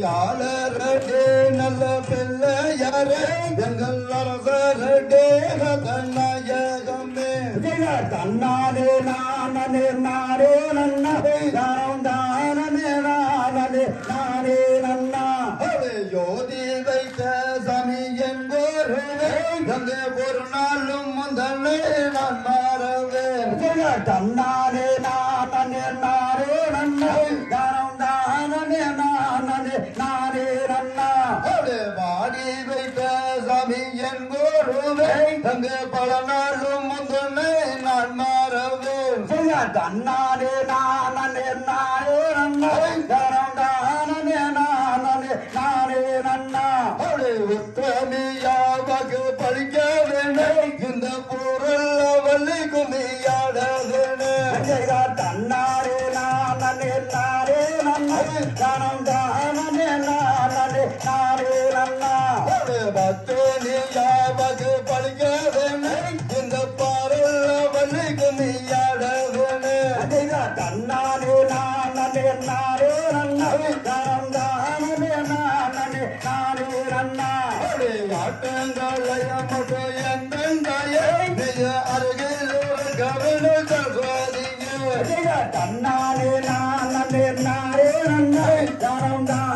யாளரே நல்ல பிள்ளையாரே எங்கள் அரசரே கண்ணாயகமே ஜெய தன்னானே நானே நானே நன்னா தானம் தானே நானே நானே நன்னா யோதி வைத்த சாமி எங்கோருவே அங்கே ஒரு நாளும் நான் சாமி எங்கோருவே அங்கே பல நாளும் முந்தனை நான் மாறவேன் ஜெய தன்னானே நானே நானே நன்னா தானம் தானே நானே நானே நன்னா அவளை உத்தமியாக படிக்க வேண்டும் இந்த பொருள் அவளை குமியாட வேண்டும் ஜெய தன்னானே நானே நானே. நன்னா தானம் பக்தனியாக படிக்க வேண்டும் இந்த பொருள் அவளை குமியாட வேண்டும் ஜெய தன்னானே நானே நானே நன்னா தானம் தானே நானே நானே நன்னா அவளை ஆட்டங்களைய மட்டும் எந்தந்தாய மிக அருகில் ஒரு கவன சகோதிங்க ஜெய தன்னானே நானே நானே நன்னா தானே